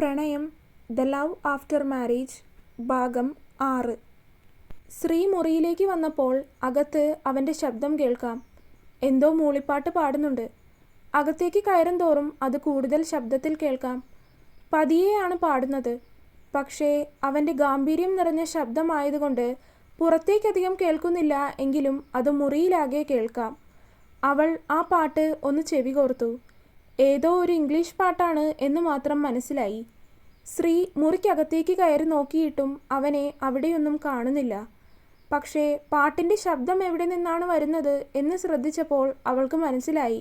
പ്രണയം the love after marriage ഭാഗം ആറ്. ശ്രീ മുറിയിലേക്ക് വന്നപ്പോൾ അകത്ത് അവന്റെ ശബ്ദം കേൾക്കാം. എന്തോ മൂളിപ്പാട്ട് പാടുന്നുണ്ട്. അകത്തേക്ക് കയറും തോറും അത് കൂടുതൽ ശബ്ദത്തിൽ കേൾക്കാം. പതിയെയാണ് പാടുന്നത്. പക്ഷേ അവന്റെ ഗാംഭീര്യം നിറഞ്ഞ ശബ്ദമായതുകൊണ്ട് പുറത്തേക്കധികം കേൾക്കുന്നില്ല എങ്കിലും അത് മുറിയിലാകെ കേൾക്കാം. അവൾ ആ പാട്ട് ഒന്ന് ചെവി കോർത്തു. ഏതോ ഒരു ഇംഗ്ലീഷ് പാട്ടാണ് എന്ന് മാത്രം മനസ്സിലായി. ശ്രീ മുറിക്കകത്തേക്ക് കയറി നോക്കിയിട്ടും അവനെ അവിടെയൊന്നും കാണുന്നില്ല. പക്ഷേ പാട്ടിന്റെ ശബ്ദം എവിടെ നിന്നാണ് വരുന്നത് എന്ന് ശ്രദ്ധിച്ചപ്പോൾ അവൾക്ക് മനസ്സിലായി.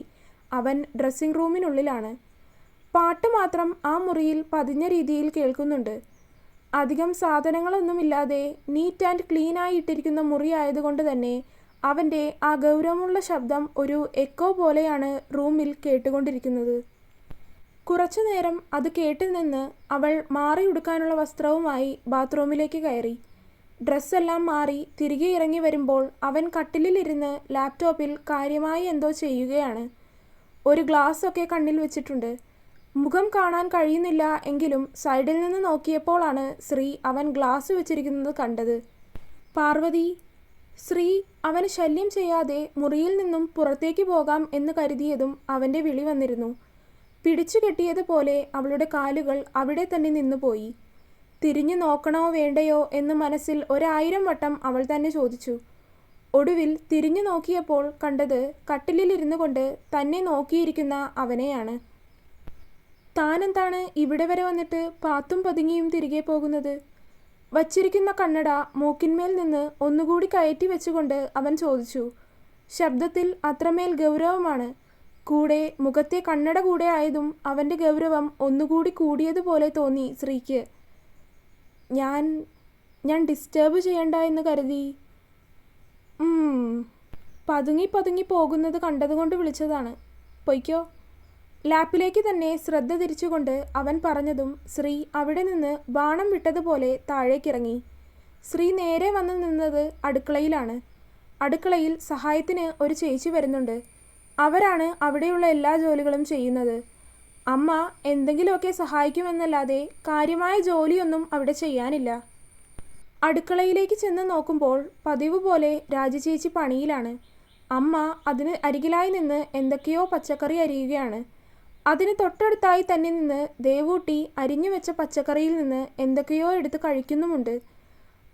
അവൻ ഡ്രസ്സിംഗ് റൂമിനുള്ളിലാണ്. പാട്ട് മാത്രം ആ മുറിയിൽ പതിഞ്ഞ രീതിയിൽ കേൾക്കുന്നുണ്ട്. അധികം സാധനങ്ങളൊന്നുമില്ലാതെ നീറ്റ് ആൻഡ് ക്ലീൻ ആയി ഇട്ടിരിക്കുന്ന മുറി ആയതുകൊണ്ട് തന്നെ അവന്റെ ആ ഗൗരവമുള്ള ശബ്ദം ഒരു എക്കോ പോലെയാണ് റൂമിൽ കേട്ടുകൊണ്ടിരിക്കുന്നത്. കുറച്ചു നേരം അത് കേട്ടിൽ നിന്ന് അവൾ മാറി ഉടുക്കാനുള്ള വസ്ത്രവുമായി ബാത്റൂമിലേക്ക് കയറി. ഡ്രസ്സെല്ലാം മാറി തിരികെ ഇറങ്ങി വരുമ്പോൾ അവൻ കട്ടിലിലിരുന്ന് ലാപ്ടോപ്പിൽ കാര്യമായി എന്തോ ചെയ്യുകയാണ്. ഒരു ഗ്ലാസ് ഒക്കെ കണ്ണിൽ വെച്ചിട്ടുണ്ട്. മുഖം കാണാൻ കഴിയുന്നില്ല എങ്കിലും സൈഡിൽ നിന്ന് നോക്കിയപ്പോഴാണ് ശ്രീ അവൻ ഗ്ലാസ് വെച്ചിരിക്കുന്നത് കണ്ടത്. പാർവതി ശ്രീ അവന് ശല്യം ചെയ്യാതെ മുറിയിൽ നിന്നും പുറത്തേക്ക് പോകാം എന്ന് കരുതിയതും അവന്റെ വിളി വന്നിരുന്നു. പിടിച്ചു കെട്ടിയതുപോലെ അവളുടെ കാലുകൾ അവിടെ തന്നെ നിന്നുപോയി തിരിഞ്ഞു നോക്കണോ വേണ്ടയോ എന്ന് മനസ്സിൽ ഒരായിരം വട്ടം അവൾ തന്നെ ചോദിച്ചു. ഒടുവിൽ തിരിഞ്ഞു നോക്കിയപ്പോൾ കണ്ടത് കട്ടിലിലിരുന്നു കൊണ്ട് തന്നെ നോക്കിയിരിക്കുന്ന അവനെയാണ്. താനെന്താണ് ഇവിടെ വരെ വന്നിട്ട് പാത്തും പതുങ്ങിയും തിരികെ പോകുന്നത്? വച്ചിരിക്കുന്ന കണ്ണട മൂക്കിന്മേൽ നിന്ന് ഒന്നുകൂടി കയറ്റി വെച്ചുകൊണ്ട് അവൻ ചോദിച്ചു ശബ്ദത്തിൽ അത്രമേൽ ഗൗരവമാണ്. കൂടെ മുഖത്തെ കണ്ണട കൂടെ ആയതും അവന്റെ ഗൗരവം ഒന്നുകൂടി കൂടിയതുപോലെ തോന്നി ശ്രീക്ക് ഞാൻ ഞാൻ ഡിസ്റ്റേബ് ചെയ്യണ്ട എന്ന് കരുതി. പതുങ്ങി പതുങ്ങി പോകുന്നത് കണ്ടതുകൊണ്ട് വിളിച്ചതാണ്. പൊയ്ക്കോ ലാപ്പിലേക്ക് തന്നെ ശ്രദ്ധ തിരിച്ചുകൊണ്ട് അവൻ പറഞ്ഞതും ശ്രീ അവിടെ നിന്ന് ബാണം വിട്ടതുപോലെ താഴേക്കിറങ്ങി. ശ്രീ നേരെ വന്നു നിന്നത് അടുക്കളയിലാണ്. അടുക്കളയിൽ സഹായത്തിന് ഒരു ചേച്ചി വരുന്നുണ്ട്. അവരാണ് അവിടെയുള്ള എല്ലാ ജോലികളും ചെയ്യുന്നത്. അമ്മ എന്തെങ്കിലുമൊക്കെ സഹായിക്കുമെന്നല്ലാതെ കാര്യമായ ജോലിയൊന്നും അവിടെ ചെയ്യാനില്ല. അടുക്കളയിലേക്ക് ചെന്ന് നോക്കുമ്പോൾ പതിവ് പോലെ രാജചേച്ചി പണിയിലാണ്. അമ്മ അതിന് അരികിലായി നിന്ന് എന്തൊക്കെയോ പച്ചക്കറി അരിയുകയാണ്. അതിന് തൊട്ടടുത്തായി തന്നെ നിന്ന് ദേവൂട്ടി അരിഞ്ഞു വെച്ച പച്ചക്കറിയിൽ നിന്ന് എന്തൊക്കെയോ എടുത്ത് കഴിക്കുന്നുമുണ്ട്.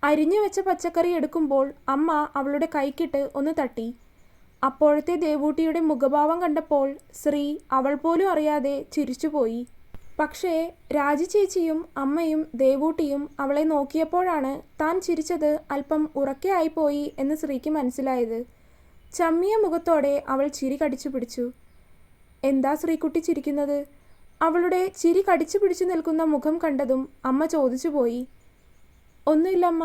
അരിഞ്ഞു വെച്ച പച്ചക്കറി എടുക്കുമ്പോൾ അമ്മ അവളുടെ കൈക്കിട്ട് ഒന്ന് തട്ടി. അപ്പോഴത്തെ ദേവൂട്ടിയുടെ മുഖഭാവം കണ്ടപ്പോൾ ശ്രീ അവൾ പോലും അറിയാതെ ചിരിച്ചുപോയി പക്ഷേ രാജി ചേച്ചിയും അമ്മയും ദേവൂട്ടിയും അവളെ നോക്കിയപ്പോഴാണ് താൻ ചിരിച്ചത് അല്പം ഉറക്കെ ആയിപ്പോയി എന്ന് ശ്രീക്ക് മനസ്സിലായത്. ചമ്മിയ മുഖത്തോടെ അവൾ ചിരി കടിച്ചു പിടിച്ചു. എന്താ ശ്രീകുട്ടി ചിരിക്കുന്നത്? അവളുടെ ചിരി കടിച്ചു പിടിച്ചു നിൽക്കുന്ന മുഖം കണ്ടതും അമ്മ ചോദിച്ചു പോയി. ഒന്നുമില്ലമ്മ.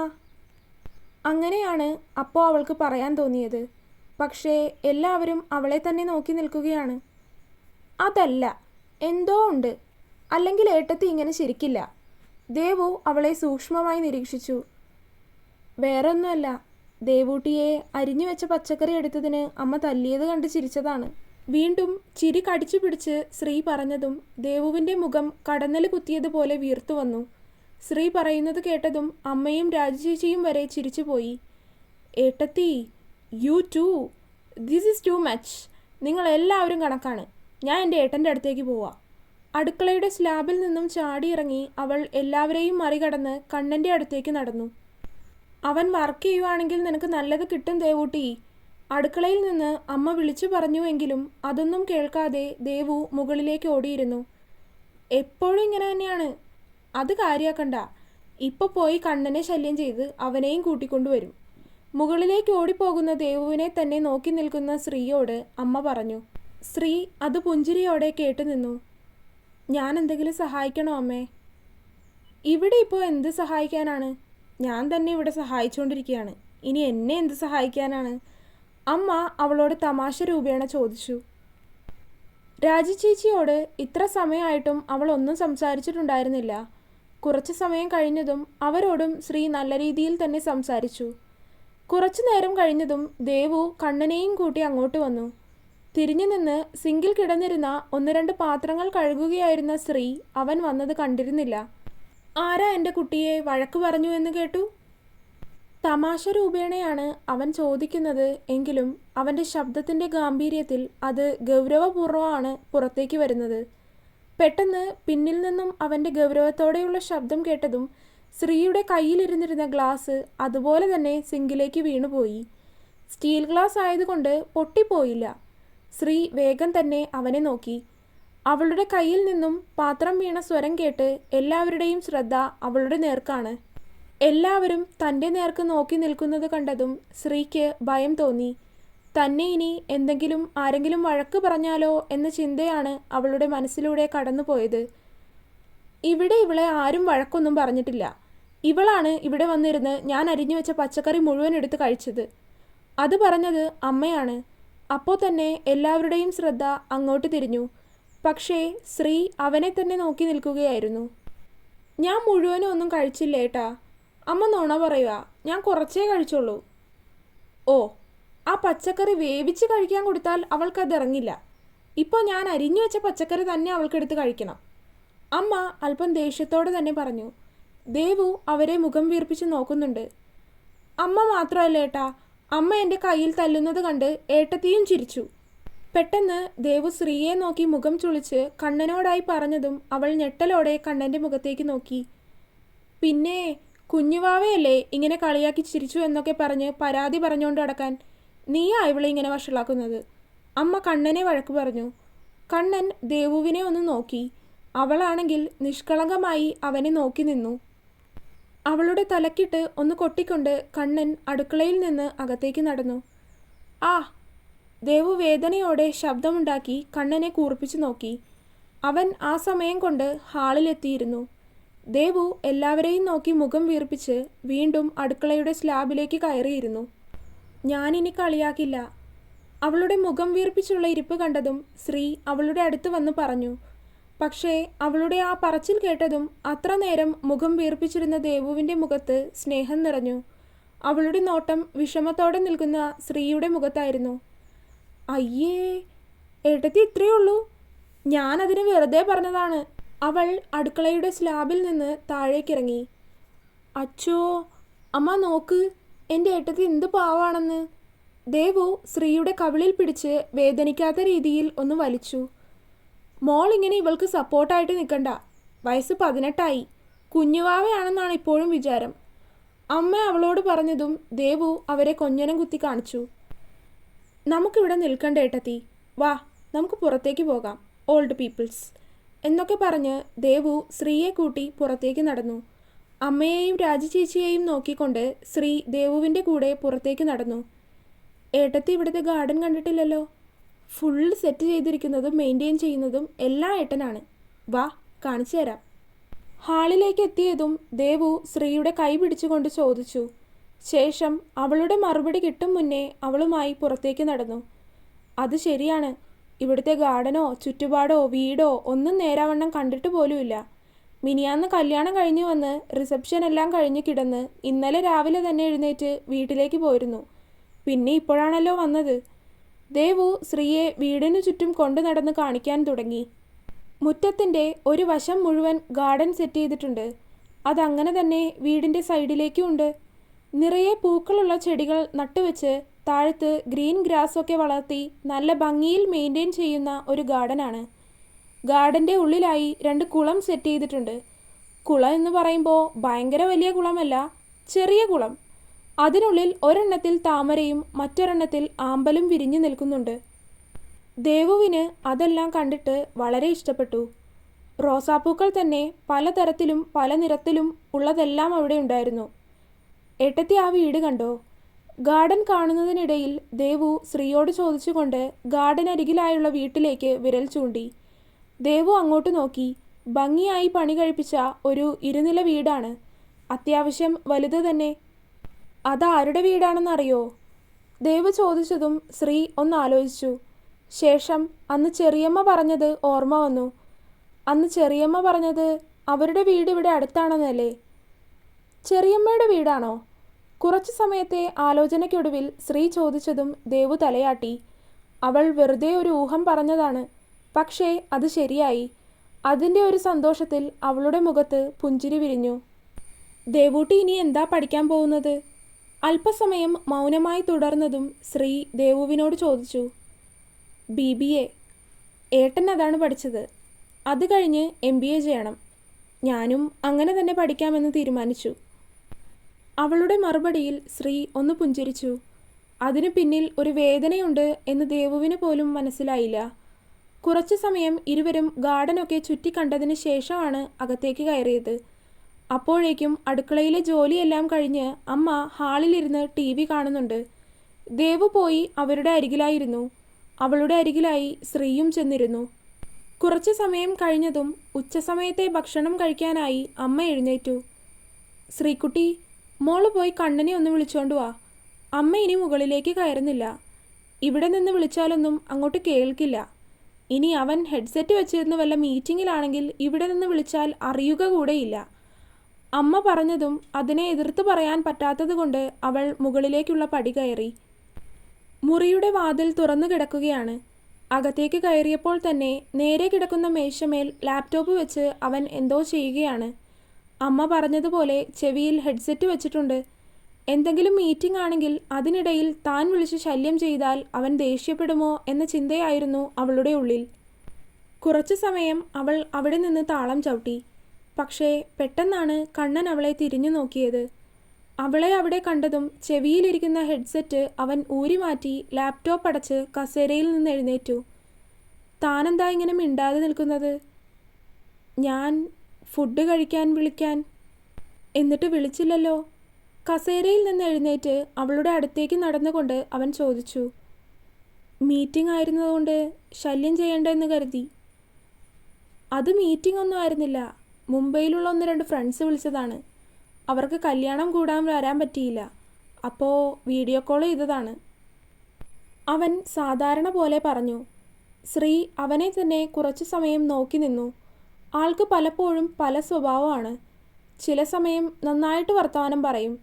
അങ്ങനെയാണ് അപ്പോൾ അവൾക്ക് പറയാൻ തോന്നിയത്. പക്ഷേ എല്ലാവരും അവളെ തന്നെ നോക്കി നിൽക്കുകയാണ്. അതല്ല എന്തോ ഉണ്ട്. അല്ലെങ്കിൽ ഏട്ടത്തി ഇങ്ങനെ ശരിക്കില്ല ദേവു അവളെ സൂക്ഷ്മമായി നിരീക്ഷിച്ചു. വേറൊന്നുമല്ല. ദേവൂട്ടിയെ അരിഞ്ഞു വെച്ച പച്ചക്കറി എടുത്തതിന് അമ്മ തല്ലിയത് കണ്ട് ചിരിച്ചതാണ്. വീണ്ടും ചിരി കടിച്ചു പിടിച്ച് ശ്രീ പറഞ്ഞതും ദേവുവിന്റെ മുഖം കടന്നൽ കുത്തിയതുപോലെ വീർത്തു വന്നു. ശ്രീ പറയുന്നത് കേട്ടതും അമ്മയും രാജചേച്ചിയും വരെ ചിരിച്ചുപോയി ഏട്ടത്തി you too this is too much നിങ്ങൾ എല്ലാവരും കണക്കാണ്. ഞാൻ എന്റെ ഏട്ടന്റെ അടുത്തേക്ക് പോവാം. അടുക്കളയുടെ സ്ലാബിൽ നിന്നും ചാടിയിറങ്ങി അവൾ എല്ലാവരെയും മറികടന്ന് കണ്ണന്റെ അടുത്തേക്ക് നടന്നു. അവൻ വർക്ക് ചെയ്യുവാണെങ്കിൽ നിനക്ക് നല്ലത് കിട്ടും ദേവൂട്ടി. അടുക്കളയിൽ നിന്ന് അമ്മ വിളിച്ചു പറഞ്ഞുവെങ്കിലും അതൊന്നും കേൾക്കാതെ ദേവു മുകളിലേക്ക് ഓടിയിരുന്നു. എപ്പോഴും ഇങ്ങനെ തന്നെയാണ്. അത് കാര്യാക്കണ്ട. ഇപ്പൊ പോയി കണ്ണനെ ശല്യം ചെയ്ത് അവനെയും കൂട്ടിക്കൊണ്ടുവരും മുകളിലേക്ക് ഓടിപ്പോകുന്ന ദേവുവിനെ തന്നെ നോക്കി നിൽക്കുന്ന ശ്രീയോട് അമ്മ പറഞ്ഞു ശ്രീ അത് പുഞ്ചിരിയോടെ കേട്ടു നിന്നു. ഞാൻ എന്തെങ്കിലും സഹായിക്കണോ അമ്മേ? ഇവിടെ ഇപ്പോൾ എന്ത് സഹായിക്കാനാണ്? ഞാൻ തന്നെ ഇവിടെ സഹായിച്ചുകൊണ്ടിരിക്കുകയാണ് ഇനി എന്നെ എന്ത് സഹായിക്കാനാണ്? അമ്മ അവളോട് തമാശ രൂപേണ ചോദിച്ചു. രാജി ചേച്ചിയോട് ഇത്ര സമയമായിട്ടും അവൾ ഒന്നും സംസാരിച്ചിട്ടുണ്ടായിരുന്നില്ല. കുറച്ച് സമയം കഴിഞ്ഞതും അവരോടും ശ്രീ നല്ല രീതിയിൽ തന്നെ സംസാരിച്ചു. കുറച്ചു നേരം കഴിഞ്ഞതും ദേവു കണ്ണനെയും കൂട്ടി അങ്ങോട്ട് വന്നു. തിരിഞ്ഞു നിന്ന് സിങ്കിൽ കിടന്നിരുന്ന ഒന്ന് രണ്ട് പാത്രങ്ങൾ കഴുകുകയായിരുന്ന ശ്രീ അവൻ വന്നത് കണ്ടിരുന്നില്ല. ആരാ എന്റെ കുട്ടിയെ വഴക്ക് പറഞ്ഞു എന്ന് കേട്ടു? തമാശ രൂപേണയാണ് അവൻ ചോദിക്കുന്നത് എങ്കിലും അവന്റെ ശബ്ദത്തിന്റെ ഗാംഭീര്യത്തിൽ അത് ഗൗരവപൂർവമാണ് പുറത്തേക്ക് വരുന്നത്. പെട്ടെന്ന് പിന്നിൽ നിന്നും അവന്റെ ഗൗരവത്തോടെയുള്ള ശബ്ദം കേട്ടതും ശ്രീയുടെ കയ്യിലിരുന്നിരുന്ന ഗ്ലാസ് അതുപോലെ തന്നെ സിങ്കിലേക്ക് വീണുപോയി. സ്റ്റീൽ ഗ്ലാസ് ആയതുകൊണ്ട് പൊട്ടിപ്പോയില്ല. ശ്രീ വേഗം തന്നെ അവനെ നോക്കി. അവളുടെ കയ്യിൽ നിന്നും പാത്രം വീണ സ്വരം കേട്ട് എല്ലാവരുടെയും ശ്രദ്ധ അവളുടെ നേർക്കാണ്. എല്ലാവരും തന്റെ നേർക്ക് നോക്കി നിൽക്കുന്നത് കണ്ടതും ശ്രീക്ക് ഭയം തോന്നി. തന്നെ ഇനി എന്തെങ്കിലും ആരെങ്കിലും വഴക്ക് പറഞ്ഞാലോ എന്ന ചിന്തയാണ് അവളുടെ മനസ്സിലൂടെ കടന്നുപോയത്. ഇവിടെ ഇവളെ ആരും വഴക്കൊന്നും പറഞ്ഞിട്ടില്ല. ഇവളാണ് ഇവിടെ വന്നിരുന്ന് ഞാൻ അരിഞ്ഞു വെച്ച പച്ചക്കറി മുഴുവൻ എടുത്ത് കഴിച്ചത്. അത് പറഞ്ഞത് അമ്മയാണ്. അപ്പോൾ തന്നെ എല്ലാവരുടെയും ശ്രദ്ധ അങ്ങോട്ട് തിരിഞ്ഞു. പക്ഷേ ശ്രീ അവനെ തന്നെ നോക്കി നിൽക്കുകയായിരുന്നു. ഞാൻ മുഴുവനും ഒന്നും കഴിച്ചില്ല ഏട്ടാ അമ്മ നുണ പറയുക ഞാൻ കുറച്ചേ കഴിച്ചുള്ളൂ ഓ ആ പച്ചക്കറി വേവിച്ച് കഴിക്കാൻ കൊടുത്താൽ അവൾക്കത് ഇറങ്ങില്ല ഇപ്പോൾ ഞാൻ അരിഞ്ഞു വെച്ച പച്ചക്കറി തന്നെ അവൾക്കെടുത്ത് കഴിക്കണം. അമ്മ അല്പം ദേഷ്യത്തോടെ തന്നെ പറഞ്ഞു ദേവു അവരെ മുഖം വീർപ്പിച്ച് നോക്കുന്നുണ്ട്. അമ്മ മാത്രമല്ല ഏട്ടാ അമ്മ എന്റെ കയ്യിൽ തല്ലുന്നത് കണ്ട് ഏട്ടത്തിയും ചിരിച്ചു. പെട്ടെന്ന് ദേവു ശ്രീയെ നോക്കി മുഖം ചുളിച്ച് കണ്ണനോടായി പറഞ്ഞതും അവൾ ഞെട്ടലോടെ കണ്ണന്റെ മുഖത്തേക്ക് നോക്കി. പിന്നെ കുഞ്ഞുവാവയല്ലേ ഇങ്ങനെ കളിയാക്കി ചിരിച്ചു എന്നൊക്കെ പറഞ്ഞ് പരാതി പറഞ്ഞുകൊണ്ട് അടക്കാൻ നീയാ ഇവളെ ഇങ്ങനെ വഷളാക്കുന്നത്? അമ്മ കണ്ണനെ വഴക്ക് പറഞ്ഞു. കണ്ണൻ ദേവുവിനെ ഒന്ന് നോക്കി. അവളാണെങ്കിൽ നിഷ്കളങ്കമായി അവനെ നോക്കി നിന്നു. അവളുടെ തലക്കിട്ട് ഒന്ന് കൊട്ടിക്കൊണ്ട് കണ്ണൻ അടുക്കളയിൽ നിന്ന് അകത്തേക്ക് നടന്നു. ആ ദേവു വേദനയോടെ ശബ്ദമുണ്ടാക്കി കണ്ണനെ കൂർപ്പിച്ചു നോക്കി. അവൻ ആ സമയം കൊണ്ട് ഹാളിലെത്തിയിരുന്നു. ദേവു എല്ലാവരെയും നോക്കി മുഖം വീർപ്പിച്ച് വീണ്ടും അടുക്കളയുടെ സ്ലാബിലേക്ക് കയറിയിരുന്നു. ഞാനിനി കളിയാക്കില്ല. അവളുടെ മുഖം വീർപ്പിച്ചുള്ള ഇരിപ്പ് കണ്ടതും ശ്രീ അവളുടെ അടുത്ത് വന്ന് പറഞ്ഞു പക്ഷേ അവളുടെ ആ പറച്ചിൽ കേട്ടതും അത്ര നേരം മുഖം വീർപ്പിച്ചിരുന്ന ദേവുവിന്റെ മുഖത്ത് സ്നേഹം നിറഞ്ഞു. അവളുടെ നോട്ടം വിഷമത്തോടെ നിൽക്കുന്ന ശ്രീയുടെ മുഖത്തായിരുന്നു. അയ്യേ ഏട്ടത്തി ഇത്രയേ ഉള്ളൂ? ഞാനതിന് വെറുതെ പറഞ്ഞതാണ്. അവൾ അടുക്കളയുടെ സ്ലാബിൽ നിന്ന് താഴേക്കിറങ്ങി. അച്ചോ അമ്മ നോക്ക് എന്റെ ഏട്ടത്തി എന്ത് പാവാണെന്ന്. ദേവു ശ്രീയുടെ കവിളിൽ പിടിച്ച് വേദനിക്കാത്ത രീതിയിൽ ഒന്ന് വലിച്ചു. മോൾ ഇങ്ങനെ ഇവൾക്ക് സപ്പോർട്ടായിട്ട് നിൽക്കണ്ട വയസ്സ് പതിനെട്ടായി. കുഞ്ഞുവാവയാണെന്നാണ് ഇപ്പോഴും വിചാരം. അമ്മ അവളോട് പറഞ്ഞതും ദേവു അവരെ കൊഞ്ഞനം കുത്തി കാണിച്ചു. നമുക്കിവിടെ നിൽക്കണ്ട ഏട്ടത്തി. വാ നമുക്ക് പുറത്തേക്ക് പോകാം. Old peoples. എന്നൊക്കെ പറഞ്ഞ് ദേവു ശ്രീയെ കൂട്ടി പുറത്തേക്ക് നടന്നു. അമ്മയെയും രാജചേച്ചിയെയും നോക്കിക്കൊണ്ട് ശ്രീ ദേവുവിന്റെ കൂടെ പുറത്തേക്ക് നടന്നു. ഏട്ടത്തി ഇവിടുത്തെ ഗാർഡൻ കണ്ടിട്ടില്ലല്ലോ? ഫുൾ സെറ്റ് ചെയ്തിരിക്കുന്നതും മെയിന്റെയിൻ ചെയ്യുന്നതും എല്ലാം ഏട്ടനാണ്. വാ കാണിച്ചു തരാം. ഹാളിലേക്ക് എത്തിയതും ദേവു ശ്രീയുടെ കൈ പിടിച്ചുകൊണ്ട് ചോദിച്ചു. ശേഷം അവളുടെ മറുപടി കിട്ടും മുന്നേ അവളുമായി പുറത്തേക്ക് നടന്നു. അത് ശരിയാണ്. ഇവിടുത്തെ ഗാർഡനോ ചുറ്റുപാടോ വീടോ ഒന്നും നേരാവണ്ണം കണ്ടിട്ട് പോലുമില്ല. മിനിയാന്ന് കല്യാണം കഴിഞ്ഞു വന്ന് റിസപ്ഷൻ എല്ലാം കഴിഞ്ഞ് കിടന്ന് ഇന്നലെ രാവിലെ തന്നെ എഴുന്നേറ്റ് വീട്ടിലേക്ക് പോയിരുന്നു. പിന്നെ ഇപ്പോഴാണല്ലോ വന്നത്. ദേവു ശ്രീയെ വീടിനു ചുറ്റും കൊണ്ടു നടന്ന് കാണിക്കാൻ തുടങ്ങി. മുറ്റത്തിന്റെ ഒരു വശം മുഴുവൻ ഗാർഡൻ സെറ്റ് ചെയ്തിട്ടുണ്ട്. അതങ്ങനെ തന്നെ വീടിന്റെ സൈഡിലേക്കും ഉണ്ട് നിറയെ പൂക്കളുള്ള ചെടികൾ നട്ടുവെച്ച് താഴത്ത് ഗ്രീൻ ഗ്രാസ് ഒക്കെ വളർത്തി നല്ല ഭംഗിയിൽ മെയിന്റെയിൻ ചെയ്യുന്ന ഒരു ഗാർഡനാണ്. ഗാർഡന്റെ ഉള്ളിലായി രണ്ട് കുളം സെറ്റ് ചെയ്തിട്ടുണ്ട്. കുളം എന്ന് പറയുമ്പോൾ ഭയങ്കര വലിയ കുളമല്ല ചെറിയ കുളം. അതിനുള്ളിൽ ഒരെണ്ണത്തിൽ താമരയും മറ്റൊരെണ്ണത്തിൽ ആമ്പലും വിരിഞ്ഞു നിൽക്കുന്നുണ്ട്. ദേവുവിന് അതെല്ലാം കണ്ടിട്ട് വളരെ ഇഷ്ടപ്പെട്ടു. റോസാപ്പൂക്കൾ തന്നെ പലതരത്തിലും പല നിറത്തിലും ഉള്ളതെല്ലാം അവിടെ ഉണ്ടായിരുന്നു. എട്ടത്തി ആ വീട് കണ്ടോ? ഗാർഡൻ കാണുന്നതിനിടയിൽ ദേവു ശ്രീയോട് ചോദിച്ചുകൊണ്ട് ഗാർഡൻ അരികിലായുള്ള വീട്ടിലേക്ക് വിരൽ ചൂണ്ടി. ദേവു അങ്ങോട്ട് നോക്കി. ഭംഗിയായി പണി കഴിപ്പിച്ച ഒരു ഇരുനില വീടാണ്. അത്യാവശ്യം വലുത് തന്നെ. അതാരുടെ വീടാണെന്നറിയോ? ദേവ് ചോദിച്ചതും ശ്രീ ഒന്ന് ആലോചിച്ചു ശേഷം അന്ന് ചെറിയമ്മ പറഞ്ഞത് ഓർമ്മ വന്നു. അന്ന് ചെറിയമ്മ പറഞ്ഞത് അവരുടെ വീട് ഇവിടെ അടുത്താണെന്നല്ലേ? ചെറിയമ്മയുടെ വീടാണോ? കുറച്ചു സമയത്തെ ആലോചനയ്ക്കൊടുവിൽ ശ്രീ ചോദിച്ചതും ദേവു തലയാട്ടി അവൾ വെറുതെ ഒരു ഊഹം പറഞ്ഞതാണ്. പക്ഷേ അത് ശരിയായി. അതിന്റെ ഒരു സന്തോഷത്തിൽ അവളുടെ മുഖത്ത് പുഞ്ചിരി വിരിഞ്ഞു. ദേവൂട്ടി ഇനി എന്താ പഠിക്കാൻ പോകുന്നത് അല്പസമയം മൗനമായി തുടർന്നതും ശ്രീ ദേവുവിനോട് ചോദിച്ചു ബി ബി എ. ഏട്ടൻ അതാണ് പഠിച്ചത്. അത് കഴിഞ്ഞ് എം ബി എ ചെയ്യണം. ഞാനും അങ്ങനെ തന്നെ പഠിക്കാമെന്ന് തീരുമാനിച്ചു. അവളുടെ മറുപടിയിൽ ശ്രീ ഒന്ന് പുഞ്ചിരിച്ചു. അതിനു പിന്നിൽ ഒരു വേദനയുണ്ട് എന്ന് ദേവുവിന് പോലും മനസ്സിലായില്ല. കുറച്ചു സമയം ഇരുവരും ഗാർഡനൊക്കെ ചുറ്റിക്കണ്ടതിന് ശേഷമാണ് അകത്തേക്ക് കയറിയത്. അപ്പോഴേക്കും അടുക്കളയിലെ ജോലിയെല്ലാം കഴിഞ്ഞ് അമ്മ ഹാളിലിരുന്ന് ടി വി കാണുന്നുണ്ട്. ദേവു പോയി അവരുടെ അരികിലായിരുന്നു. അവളുടെ അരികിലായി ശ്രീയും ചെന്നിരുന്നു. കുറച്ച് സമയം കഴിഞ്ഞതും ഉച്ചസമയത്തെ ഭക്ഷണം കഴിക്കാനായി അമ്മ എഴുന്നേറ്റു. ശ്രീക്കുട്ടി മോൾ പോയി കണ്ണനെ ഒന്ന് വിളിച്ചോണ്ട് വാ. അമ്മ ഇനി മുകളിലേക്ക് കയറുന്നില്ല. ഇവിടെ നിന്ന് വിളിച്ചാലൊന്നും അങ്ങോട്ട് കേൾക്കില്ല. ഇനി അവൻ ഹെഡ്സെറ്റ് വെച്ചിരുന്ന വല്ല മീറ്റിങ്ങിലാണെങ്കിൽ ഇവിടെ നിന്ന് വിളിച്ചാൽ അറിയുക കൂടെയില്ല അമ്മ പറഞ്ഞതും അതിനെ എതിർത്ത് പറയാൻ പറ്റാത്തതുകൊണ്ട് അവൾ മുകളിലേക്കുള്ള പടി കയറി. മുറിയുടെ വാതിൽ തുറന്നു കിടക്കുകയാണ്. അകത്തേക്ക് കയറിയപ്പോൾ തന്നെ നേരെ കിടക്കുന്ന മേശമേൽ ലാപ്ടോപ്പ് വെച്ച് അവൻ എന്തോ ചെയ്യുകയാണ്. അമ്മ പറഞ്ഞതുപോലെ ചെവിയിൽ ഹെഡ്സെറ്റ് വെച്ചിട്ടുണ്ട്. എന്തെങ്കിലും മീറ്റിംഗ് ആണെങ്കിൽ അതിനിടയിൽ താൻ വിളിച്ച് ശല്യം ചെയ്താൽ അവൻ ദേഷ്യപ്പെടുമോ എന്ന ചിന്തയായിരുന്നു അവളുടെ ഉള്ളിൽ. കുറച്ചു സമയം അവൾ അവിടെ നിന്ന് താളം ചവിട്ടി. പക്ഷേ പെട്ടെന്നാണ് കണ്ണൻ അവളെ തിരിഞ്ഞു നോക്കിയത്. അവളെ അവിടെ കണ്ടതും ചെവിയിലിരിക്കുന്ന ഹെഡ്സെറ്റ് അവൻ ഊരി മാറ്റി ലാപ്ടോപ്പ് അടച്ച് കസേരയിൽ നിന്ന് എഴുന്നേറ്റു. താനെന്താ ഇങ്ങനെ മിണ്ടാതെ നിൽക്കുന്നത്? ഞാൻ ഫുഡ് കഴിക്കാൻ വിളിക്കാൻ. എന്നിട്ട് വിളിച്ചില്ലല്ലോ. കസേരയിൽ നിന്ന് എഴുന്നേറ്റ് അവളുടെ അടുത്തേക്ക് നടന്നുകൊണ്ട് അവൻ ചോദിച്ചു മീറ്റിംഗ് ആയിരുന്നതുകൊണ്ട് ശല്യം ചെയ്യണ്ടെന്ന് കരുതി? അത് മീറ്റിംഗ് ഒന്നും ആയിരുന്നില്ല. മുംബൈയിലുള്ള ഒന്ന് രണ്ട് ഫ്രണ്ട്സ് വിളിച്ചതാണ്. അവർക്ക് കല്യാണം കൂടാൻ വരാൻ പറ്റിയില്ല. അപ്പോൾ വീഡിയോ കോൾ ചെയ്തതാണ്. അവൻ സാധാരണ പോലെ പറഞ്ഞു ശ്രീ അവനെ തന്നെ കുറച്ചു സമയം നോക്കി നിന്നു. ആൾക്ക് പലപ്പോഴും പല സ്വഭാവമാണ്. ചില സമയം നന്നായിട്ട് വർത്തമാനം പറയും.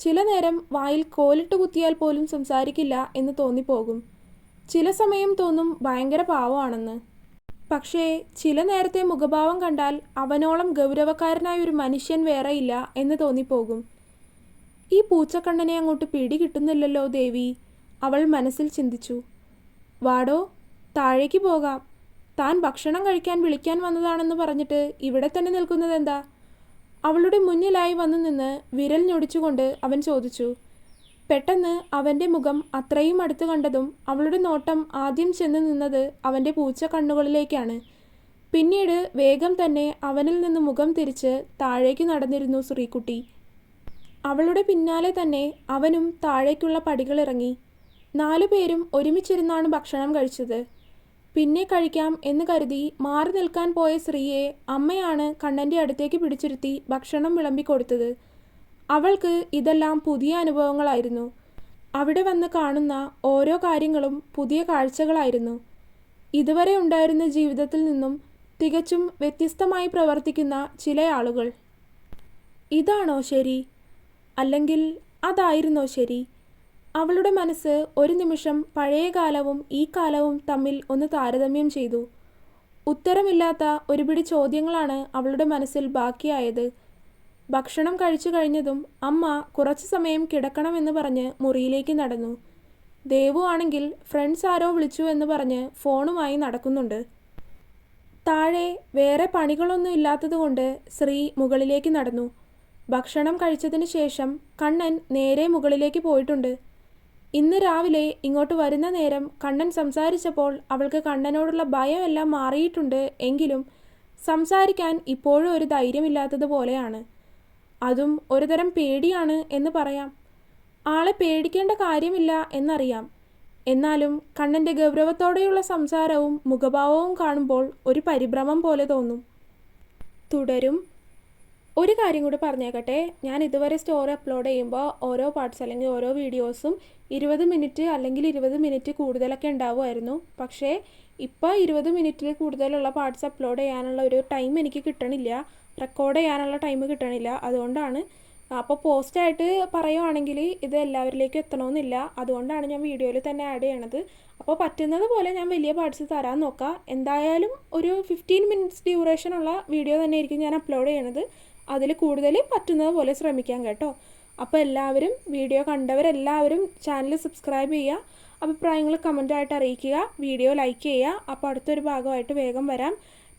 ചില നേരം വായിൽ കോലിട്ട് കുത്തിയാൽ പോലും സംസാരിക്കില്ല എന്ന് തോന്നിപ്പോകും. ചില സമയം തോന്നും ഭയങ്കര പാവമാണെന്ന്. പക്ഷേ ചില നേരത്തെ മുഖഭാവം കണ്ടാൽ അവനോളം ഗൗരവക്കാരനായ ഒരു മനുഷ്യൻ വേറെയില്ല എന്ന് തോന്നിപ്പോകും. ഈ പൂച്ചക്കണ്ണനെ അങ്ങോട്ട് പിടി കിട്ടുന്നില്ലല്ലോ ദേവി. അവൾ മനസ്സിൽ ചിന്തിച്ചു. വാടോ താഴേക്ക് പോകാം. താൻ ഭക്ഷണം കഴിക്കാൻ വിളിക്കാൻ വന്നതാണെന്ന് പറഞ്ഞിട്ട് ഇവിടെ തന്നെ നിൽക്കുന്നത് എന്താ? അവളുടെ മുന്നിലായി വന്നു നിന്ന് വിരൽ ഞൊടിച്ചുകൊണ്ട് അവൻ ചോദിച്ചു. പെട്ടെന്ന് അവന്റെ മുഖം അത്രയും അടുത്ത് കണ്ടതും അവളുടെ നോട്ടം ആദ്യം ചെന്ന് നിന്നത് അവന്റെ പൂച്ച കണ്ണുകളിലേക്കാണ്. പിന്നീട് വേഗം തന്നെ അവനിൽ നിന്ന് മുഖം തിരിച്ച് താഴേക്ക് നടന്നിരുന്നു ശ്രീകുട്ടി. അവളുടെ പിന്നാലെ തന്നെ അവനും താഴേക്കുള്ള പടികളിറങ്ങി. നാലുപേരും ഒരുമിച്ചിരുന്നാണ് ഭക്ഷണം കഴിച്ചത്. പിന്നെ കഴിക്കാം എന്ന് കരുതി മാറി നിൽക്കാൻ പോയ സ്ത്രീയെ അമ്മയാണ് കണ്ണന്റെ അടുത്തേക്ക് പിടിച്ചിരുത്തി ഭക്ഷണം വിളമ്പിക്കൊടുത്തത് അവൾക്ക് ഇതെല്ലാം പുതിയ അനുഭവങ്ങളായിരുന്നു. അവിടെ വന്ന് കാണുന്ന ഓരോ കാര്യങ്ങളും പുതിയ കാഴ്ചകളായിരുന്നു. ഇതുവരെ ഉണ്ടായിരുന്ന ജീവിതത്തിൽ നിന്നും തികച്ചും വ്യത്യസ്തമായി പ്രവർത്തിക്കുന്ന ചില ആളുകൾ. ഇതാണോ ശരി? അല്ലെങ്കിൽ അതായിരുന്നോ ശരി? അവളുടെ മനസ്സ് ഒരു നിമിഷം പഴയ കാലവും ഈ കാലവും തമ്മിൽ ഒന്ന് താരതമ്യം ചെയ്തു. ഉത്തരമില്ലാത്ത ഒരുപിടി ചോദ്യങ്ങളാണ് അവളുടെ മനസ്സിൽ ബാക്കിയായത്. ഭക്ഷണം കഴിച്ചു കഴിഞ്ഞതും അമ്മ കുറച്ചു സമയം കിടക്കണമെന്ന് പറഞ്ഞ് മുറിയിലേക്ക് നടന്നു. ദേവു ആണെങ്കിൽ ഫ്രണ്ട്സ് ആരോ വിളിച്ചു എന്ന് പറഞ്ഞ് ഫോണുമായി നടക്കുന്നുണ്ട്. താഴെ വേറെ പണികളൊന്നും ഇല്ലാത്തതുകൊണ്ട് ശ്രീ മുകളിലേക്ക് നടന്നു. ഭക്ഷണം കഴിച്ചതിന് ശേഷം കണ്ണൻ നേരെ മുകളിലേക്ക് പോയിട്ടുണ്ട്. ഇന്ന് രാവിലെ ഇങ്ങോട്ട് വരുന്ന നേരം കണ്ണൻ സംസാരിച്ചപ്പോൾ അവൾക്ക് കണ്ണനോടുള്ള ഭയമെല്ലാം മാറിയിട്ടുണ്ട് എങ്കിലും സംസാരിക്കാൻ ഇപ്പോഴും ഒരു ധൈര്യമില്ലാത്തതുപോലെയാണ് അതും ഒരുതരം പേടിയാണ് എന്ന് പറയാം. ആളെ പേടിക്കേണ്ട കാര്യമില്ല എന്നറിയാം. എന്നാലും കണ്ണന്റെ ഗൗരവത്തോടെയുള്ള സംസാരവും മുഖഭാവവും കാണുമ്പോൾ ഒരു പരിഭ്രമം പോലെ തോന്നും. തുടരും. ഒരു കാര്യം കൂടി പറഞ്ഞേക്കട്ടെ. ഞാൻ ഇതുവരെ സ്റ്റോറി അപ്ലോഡ് ചെയ്യുമ്പോൾ ഓരോ പാർട്സ് അല്ലെങ്കിൽ ഓരോ വീഡിയോസും ഇരുപത് മിനിറ്റ് അല്ലെങ്കിൽ ഇരുപത് മിനിറ്റ് കൂടുതലൊക്കെ ഉണ്ടാവുമായിരുന്നു. പക്ഷേ ഇപ്പോൾ ഇരുപത് മിനിറ്റിൽ കൂടുതലുള്ള പാർട്സ് അപ്ലോഡ് ചെയ്യാനുള്ള ഒരു ടൈം എനിക്ക് കിട്ടണില്ല. റെക്കോർഡ് ചെയ്യാനുള്ള ടൈം കിട്ടണില്ല. അതുകൊണ്ടാണ്. അപ്പോൾ പോസ്റ്റായിട്ട് പറയുവാണെങ്കിൽ ഇത് എല്ലാവരിലേക്കും എത്തണമെന്നില്ല അതുകൊണ്ടാണ് ഞാൻ വീഡിയോയിൽ തന്നെ ആഡ് ചെയ്യണത്. അപ്പോൾ പറ്റുന്നത് പോലെ ഞാൻ വലിയ പാർട്സ് തരാൻ നോക്കാം. എന്തായാലും ഒരു ഫിഫ്റ്റീൻ മിനിറ്റ്സ് ഡ്യൂറേഷനുള്ള വീഡിയോ തന്നെ ആയിരിക്കും ഞാൻ അപ്ലോഡ് ചെയ്യണത്. അതിൽ കൂടുതൽ പറ്റുന്നത് പോലെ ശ്രമിക്കാം കേട്ടോ. അപ്പോൾ എല്ലാവരും വീഡിയോ കണ്ടവരെല്ലാവരും ചാനൽ സബ്സ്ക്രൈബ് ചെയ്യുക. അഭിപ്രായങ്ങൾ കമന്റായിട്ട് അറിയിക്കുക. വീഡിയോ ലൈക്ക് ചെയ്യുക. അപ്പോൾ അടുത്തൊരു ഭാഗമായിട്ട് വേഗം വരാം.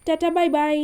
Tata bye bye